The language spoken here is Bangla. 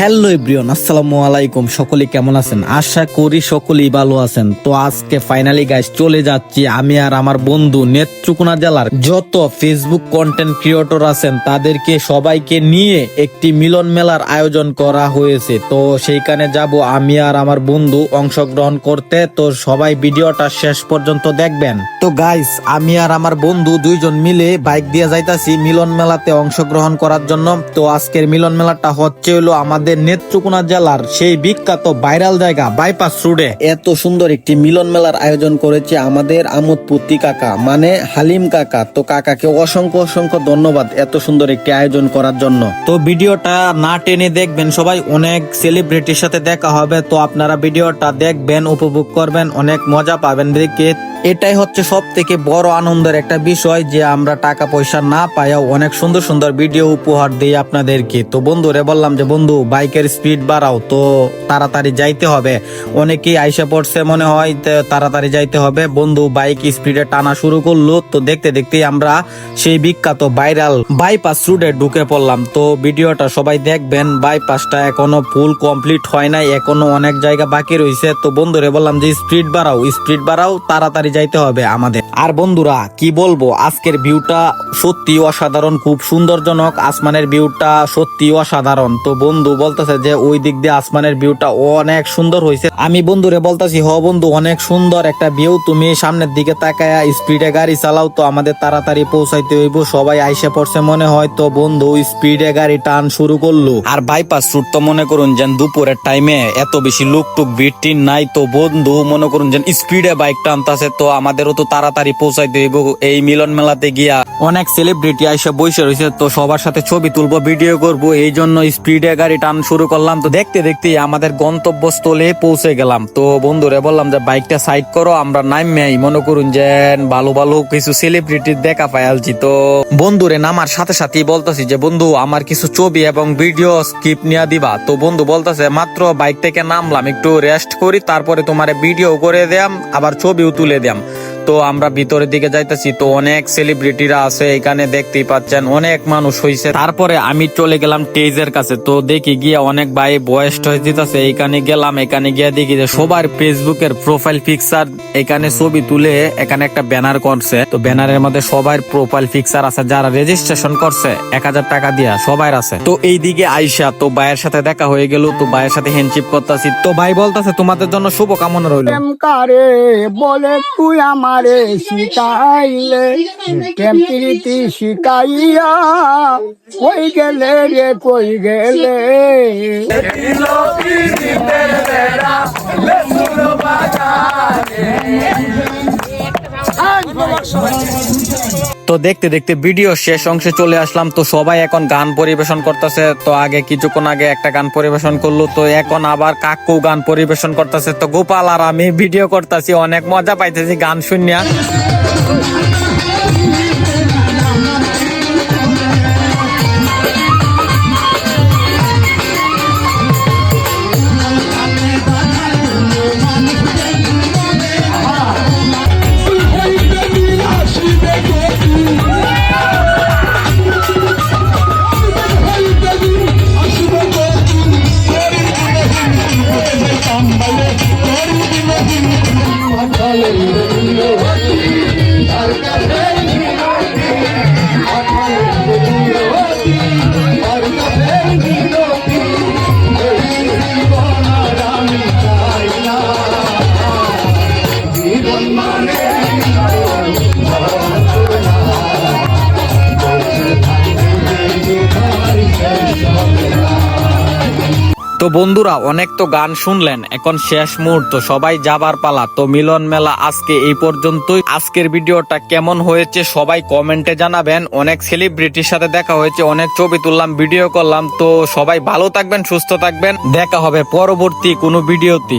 হ্যালো এভরিওন আসসালামু আলাইকুম। সকলে কেমন আছেন? আশা করি সকলেই ভালো আছেন। তো আজকে ফাইনালি গাইস চলে যাচ্ছি আমি আর আমার বন্ধু নেত্রকোনা জেলার যত ফেসবুক কন্টেন্ট ক্রিয়েটর আছেন, তাদেরকে সবাইকে নিয়ে একটি মিলন মেলার আয়োজন করা হয়েছে। তো সেইখানে যাব আমি আর আমার বন্ধু অংশগ্রহণ করতে। তো সবাই ভিডিওটা শেষ পর্যন্ত দেখবেন। তো গাইস আমি আর আমার বন্ধু দুইজন মিলে বাইক দিয়ে যাইতাছি মিলন মেলাতে অংশগ্রহণ করার জন্য। তো আজকের মিলন মেলাটা হচ্ছে হলো আমাদের নেত্রকোনা জেলার সেই বিখ্যাত ভাইরাল জায়গা বাইপাস রোডে। এত সুন্দর একটি মিলন মেলার আয়োজন করেছে আমাদের আমোদপুতি কাকা মানে হালিম কাকা। তো কাকাকে অসংখ্য অসংখ্য ধন্যবাদ এত সুন্দর একটি আয়োজন করার জন্য। তো ভিডিওটা না টেনে দেখবেন সবাই অনেক সেলিব্রিটির সাথে দেখা হবে। তো আপনারা ভিডিওটা দেখবেন উপভোগ করবেন অনেক মজা পাবেন। দেখে এটাই হচ্ছে সব থেকে বড় আনন্দের একটা বিষয় যে আমরা টাকা পয়সা না পাইয়াও অনেক সুন্দর সুন্দর ভিডিও উপহার দিই আপনাদেরকে। তো বন্ধুরে বললাম যে, বন্ধু, বাইকের স্পিড বাড়াও, তো তাড়াতাড়ি যাইতে হবে। অনেকেই আইসা পড়ছে মনে হয় তাড়াতাড়ি যাইতে হবে। বন্ধু বাইক স্পিডে টানা শুরু করল, তো দেখতে দেখতেই আমরা সেই বিখ্যাত ভাইরাল বাইপাস রুডে ঢুকে পড়লাম। তো ভিডিওটা সবাই দেখবেন বাইপাসটা এখনও ফুল কমপ্লিট হয় নাই, এখনও অনেক জায়গা বাকি রয়েছে তো বন্ধুরে বললাম যে স্পিড বাড়াও স্পিড বাড়াও, তাড়াতাড়ি যাইতে হবে আমাদের। আর বন্ধুরা, কি বলব, আজকের ভিউটা সত্যি অসাধারণ, খুব সুন্দরজনক। আসমানের ভিউটা সত্যি অসাধারণ। তো বন্ধু বলতেছে যে, ওই দিক দিয়ে আসমানের ভিউটা অনেক সুন্দর হয়েছে আমি বন্ধুরে বলতাছি, হ বন্ধু, অনেক সুন্দর একটা ভিউ তুমি সামনের দিকে তাকায় স্পিডে গাড়ি চালাও তো আমাদের তাড়াতাড়ি পৌঁছাইতে হইব। সবাই আইসে পড়ছে মনে হয় তো বন্ধু স্পিডে গাড়ি টান শুরু করল। আর বাইপাস রুট তো মনে করুন যেন দুপুরের টাইমে এত বেশি লুক টুক ভিড় নাই। তো বন্ধু, মনে করুন যেন স্পিডে বাইক টানতাছে। তো আমাদেরও তো তাড়াতাড়ি পৌঁছাইতে হইব এই মিলন মেলাতে গিয়া অনেক সেলিব্রিটি আইসা বসে রয়েছে, তো সবার সাথে ছবি তুলবো ভিডিও করব। এই জন্য স্পিডে গাড়ি টান শুরু করলাম। তো দেখতে দেখতে আমাদের গন্তব্যস্থলে পৌঁছে গেলাম। তো বন্ধুরে বললাম যে, বাইকটা সাইড করো, আমরা নামই মনে করুন যে ভালো ভালো কিছু সেলিব্রিটি দেখা পাইলছি তো বন্ধুরে নামার সাথে সাথেই বলতেছি যে, বন্ধু, আমার কিছু ছবি এবং ভিডিও স্কিপ নিয়ে দিবা। তো বন্ধু বলতেছে, মাত্র বাইক থেকে নামলাম, একটু রেস্ট করি, তারপরে তোমার ভিডিও করে দিয়াম, আবার ছবিও তুলে দিয়াম তো আমরা ভিতরের দিকে যাইতেছি, তো অনেক সেলিব্রিটিরা আছে এখানে দেখতেই পাচ্ছেন, অনেক মানুষ হয়েছে তারপরে আমি চলে গেলাম টেজের কাছে, তো দেখি গিয়ে অনেক ভাই বয়স হয়ে দিতেছে এখানে গেলাম, এখানে গিয়ে দেখি যে সবার ফেসবুকের প্রোফাইল পিকচার এখানে ছবি তুলে এখানে একটা ব্যানার করছে। তো ব্যানারের মধ্যে সবার প্রোফাইল পিকচার আছে, যারা রেজিস্ট্রেশন করছে, এক হাজার টাকা দিয়া সবাই আছে। তো এই দিকে আইসা, তো ভাইয়ের সাথে দেখা হয়ে গেল, তো ভাইয়ের সাথে হ্যান্ডশিপ করতেছি। তো ভাই বলতেছে, তোমাদের জন্য শুভকামনা রইল। বলে তুই আমারে শিখাইলে প্রেম প্রীতি শিখাইয়া কই গেলে রে কই গেলে? তো দেখতে দেখতে ভিডিও শেষ অংশে চলে আসলাম। তো সবাই এখন গান পরিবেশন করতেছে। তো আগে কিছুক্ষণ আগে একটা গান পরিবেশন করল। তো এখন আবার কাকু গান পরিবেশন করতেছে। তো গোপাল আর আমি ভিডিও করতেছি। অনেক মজা পাইতেছি গান শুনিয়া। Oh. তো বন্ধুরা, অনেক তো গান শুনলেন, এখন শেষ মুহূর্ত, সবাই যাবার পালা। তো মিলন মেলা আজকে এই পর্যন্তই। আজকের ভিডিওটা কেমন হয়েছে সবাই কমেন্টে জানাবেন। অনেক সেলিব্রিটির সাথে দেখা হয়েছে, অনেক ছবি তুললাম ভিডিও করলাম। তো সবাই ভালো থাকবেন, সুস্থ থাকবেন। দেখা হবে পরবর্তী কোনো ভিডিওতে।